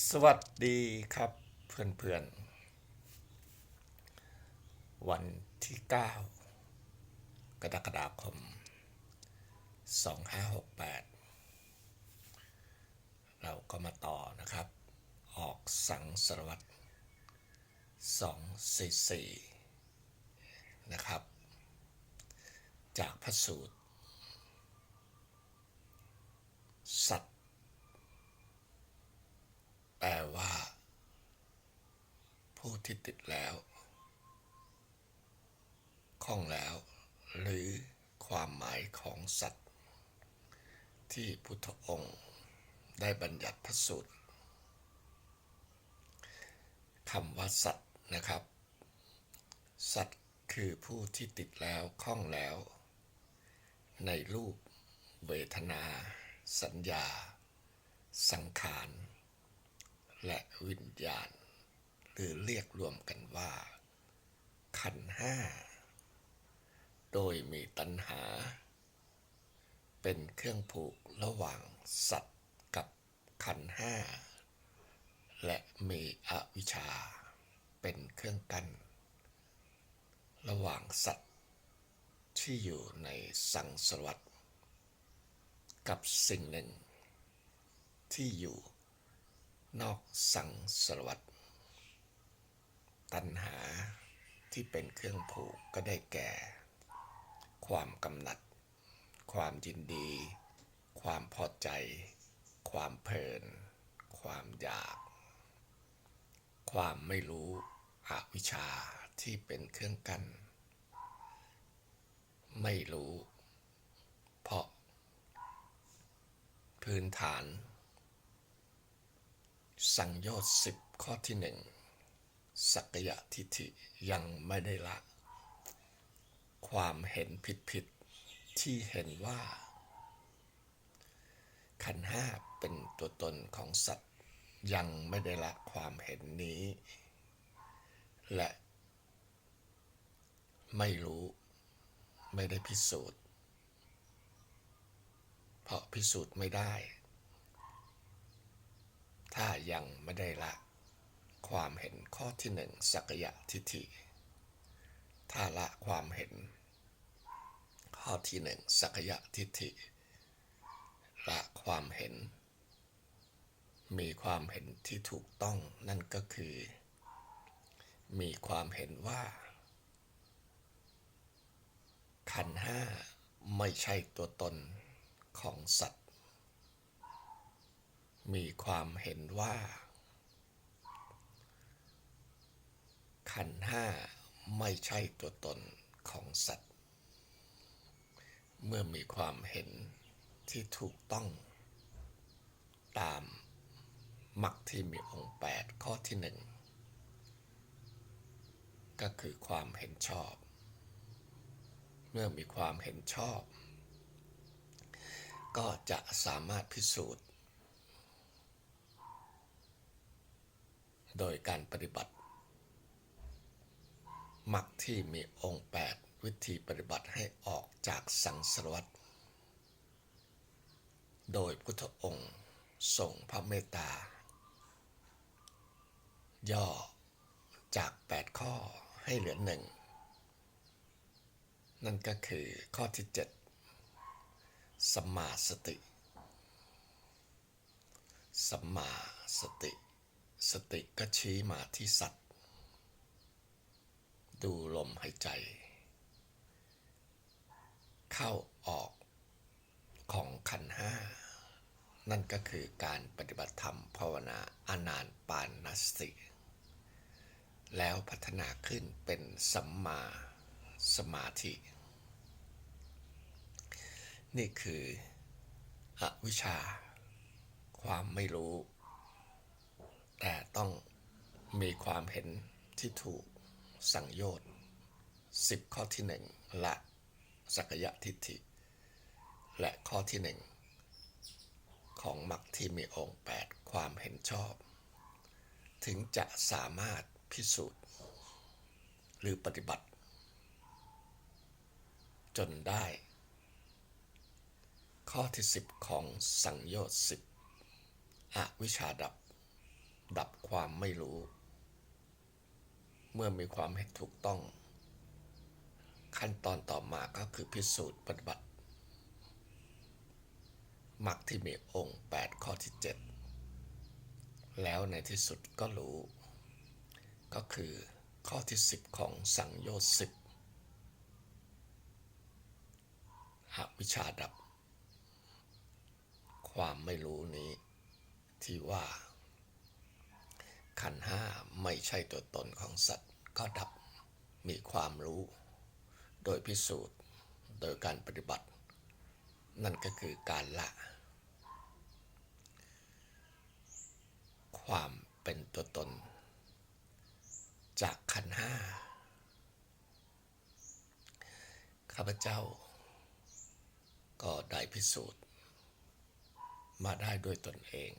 สวัสดีครับเพื่อนๆ วันที่ 9 กรกฎาคม 2568 เราก็มาต่อนะครับ ออกสังสารวัตร244 นะครับ จากพระสูตร สัตว์ แปลว่า ผู้ ที่ติดแล้วคล่องแล้ว หรือความหมายของสัตว์ ที่พุทธองค์ได้บัญญัติพระสูตรคำว่าสัตว์นะครับ สัตว์คือผู้ที่ติดแล้วคล่องแล้ว ในรูปเวทนา สัญญา สังขาร และวิญญาณ หรือเรียกรวมกันว่า ขันห้า โดยมีตัณหา เป็นเครื่องผูกระหว่างสัตว์กับขันห้า และมีอวิชชา เป็นเครื่องกั้นระหว่างสัตว์ ที่อยู่ในสังสารวัตกับสิ่งหนึ่ง ที่อยู่นอกสังสารวัตร ตัณหาที่เป็นเครื่องผูกก็ได้แก่ ความกำหนัด ความยินดี ความพอใจ ความเพลิน ความอยาก ความไม่รู้อวิชชาที่เป็นเครื่องกั้นไม่รู้ เพราะ พื้นฐาน สังโยชน์สิบข้อที่หนึ่ง สักยะทิฏฐิยังไม่ได้ละ ความเห็นผิดผิดๆที่เห็นว่า ขันห้าเป็นตัวตนของสัตว์ยังไม่ได้ละความเห็นนี้ และ ไม่รู้ไม่ได้พิสูจน์ เพราะพิสูจน์ไม่ได้ ถ้ายังไม่ได้ละ ความเห็นข้อที่หนึ่งสักยะทิฏฐิถ้าละความเห็น ข้อที่หนึ่งสักยะทิฏฐิละความเห็น มีความเห็นที่ถูกต้องนั่นก็คือ มีความเห็นว่า ขันห้าไม่ใช่ตัวตนของสัตว์ มีความเห็นว่า ขันห้าไม่ใช่ตัวตนของสัตว์ เมื่อมีความเห็นที่ถูกต้อง ตามมรรคที่มีองค์แปดข้อที่หนึ่งก็คือความเห็นชอบ เมื่อมีความเห็นชอบ ก็จะสามารถพิสูจน์ โดยการปฏิบัติ มรรคที่มีองค์แปดวิธีปฏิบัติให้ออกจากสังสารวัฏโดยพุทธองค์ทรงพระเมตตา ย่อจาก 8 ข้อให้เหลือหนึ่งนั่นก็คือข้อที่ 7สัมมาสติสัมมาสติ สติก็ชี้มาที่สัตว ดูลมหายใจ เข้าออกของขันห้า นั่นก็คือการปฏิบัติธรรมภาวนาอานานปานนัสติ แล้วพัฒนาขึ้นเป็นสัมมาสมาธิ นี่คืออวิชชา ความไม่รู้ แต่ต้องมีความเห็นที่ถูก สังโยชน์สิบข้อที่หนึ่งละสักยะทิฏฐิ และข้อที่หนึ่งของมรรคที่มีองค์แปดความเห็นชอบ ถึงจะสามารถพิสูจน์ หรือปฏิบัติ จนได้ ข้อที่สิบของสังโยชน์สิบอวิชาดับ ดับความไม่รู้ เมื่อมีความเห็นถูกต้อง ขั้นตอนต่อมาก็คือพิสูจน์ปฏิบัติมรรคที่มีองค์ 8 ข้อที่ 7 แล้วในที่สุดก็รู้ ก็คือข้อที่ 10 ของสังโยชน์สิบอวิชชาดับ ความไม่รู้นี้ที่ว่า ขันห้าไม่ใช่ตัวตนของสัตว์ก็ดับมีความรู้ โดยพิสูจน์โดยการปฏิบัติ นั่นก็คือการละ ความเป็นตัวตน จากขันห้าข้าพเจ้า ก็ได้พิสูจน์ มาได้ด้วยตนเอง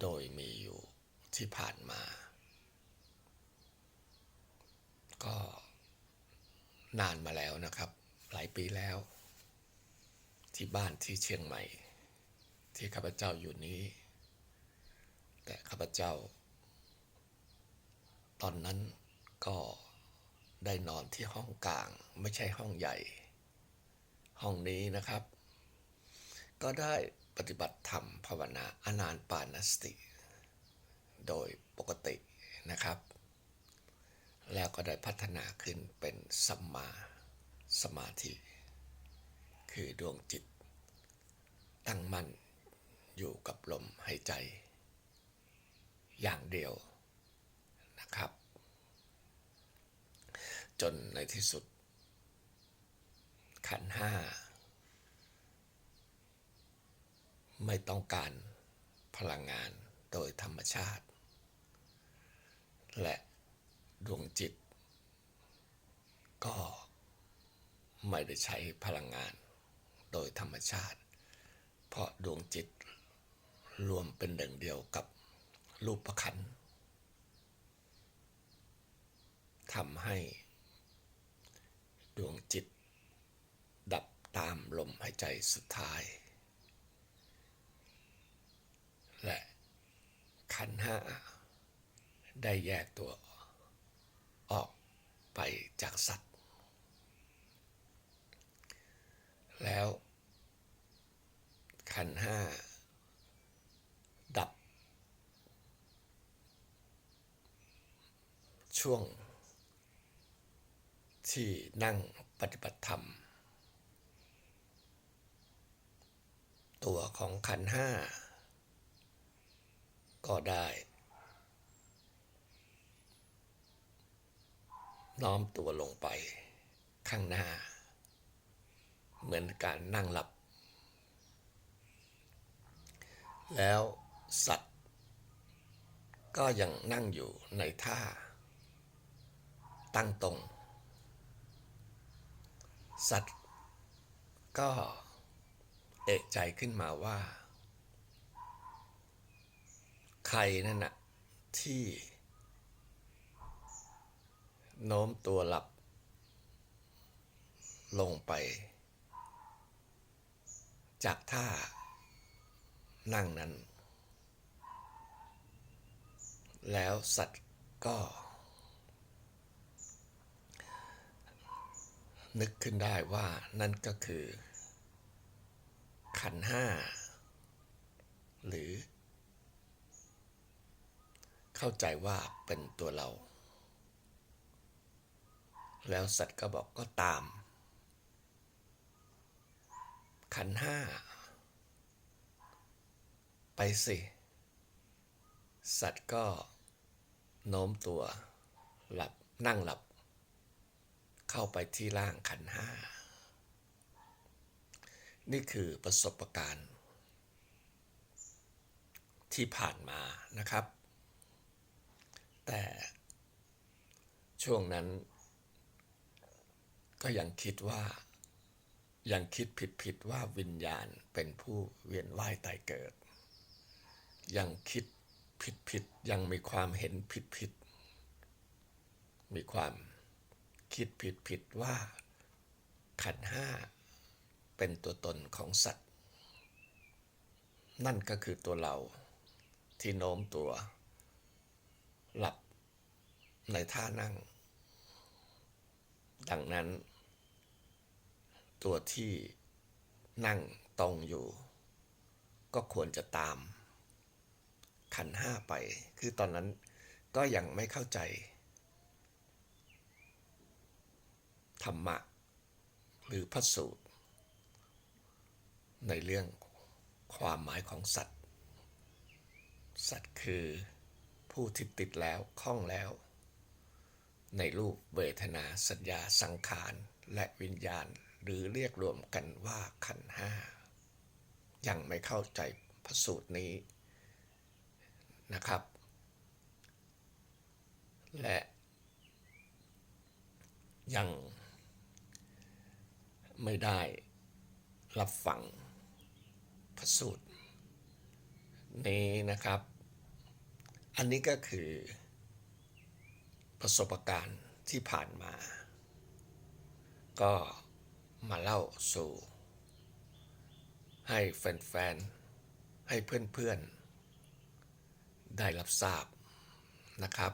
โดยมีอยู่ที่ผ่านมา ก็นานมาแล้วนะครับ หลายปีแล้ว ที่บ้านที่เชียงใหม่ ที่ข้าพเจ้าอยู่นี้ แต่ข้าพเจ้า ตอนนั้นก็ได้นอนที่ห้องกลาง ไม่ใช่ห้องใหญ่ ห้องนี้นะครับ ก็ได้ ปฏิบัติธรรมภาวนาอานานปานสติ โดยปกตินะครับ แล้วก็ได้พัฒนาขึ้นเป็นสัมมาสมาธิ คือดวงจิต ตั้งมั่นอยู่กับลมหายใจ อย่างเดียวนะครับ จนในที่สุดขันห้า ไม่ต้องการพลังงานโดยธรรมชาติ และดวงจิต ก็ไม่ได้ใช้พลังงานโดยธรรมชาติ เพราะดวงจิตรวมเป็นหนึ่งเดียวกับรูปประคันทำให้ดวงจิตดับตามลมหายใจสุดท้าย และขันธ์ห้า ได้แยกตัวออกไปจากสัตว์ แล้วขันห้าดับ ช่วง ที่นั่งปฏิบัติธรรม ตัวของขันห้าก็ได้ น้อมตัวลงไปข้างหน้า เหมือนการนั่งหลับ แล้วสัตว์ ก็ยังนั่งอยู่ในท่า ตั้งตรง สัตว์ ก็เอกใจขึ้นมาว่า ใครนั่นน่ะที่ โน้มตัวหลับ ลงไป จากท่า นั่งนั้น แล้วสัตว์ก็ นึกขึ้นได้ว่านั่นก็คือ ขันห้า หรือ เข้าใจว่าเป็นตัวเรา แล้วสัตว์ก็บอกก็ตาม ขันห้า ไปสิ สัตว์ก็โน้มตัวหลับนั่งหลับ เข้าไปที่ร่างขันห้า นี่คือประสบการณ์ ที่ผ่านมานะครับ แต่ช่วงนั้น ก็ยังคิดว่า ยังคิดผิดๆว่าวิญญาณเป็นผู้เวียนว่ายตายเกิด ยังคิดผิดๆยังมีความเห็นผิดๆมีความคิดผิดๆว่าขันห้าเป็นตัวตนของสัตว์ นั่นก็คือตัวเราที่โน้มตัว หลับในท่านั่ง ดังนั้น ตัวที่นั่งตรงอยู่ ก็ควรจะตาม ขันห้าไป คือตอนนั้นก็ยังไม่เข้าใจ ธรรมะ หรือพระสูตร ในเรื่องความหมายของสัตว์ สัตว์คือผู้ที่ติดแล้วคล้องแล้ว ในรูปเวทนาสัญญาสังขาร และวิญญาณ หรือเรียกรวมกันว่าขันห้ายังไม่เข้าใจพระสูตรนี้นะครับ และยังไม่ได้รับฟังพระสูตรนี้นะครับ อันนี้ก็คือประสบการณ์ที่ผ่านมา ก็ มาเล่าสู่ ให้แฟนๆ ให้เพื่อนๆ ได้รับทราบนะครับ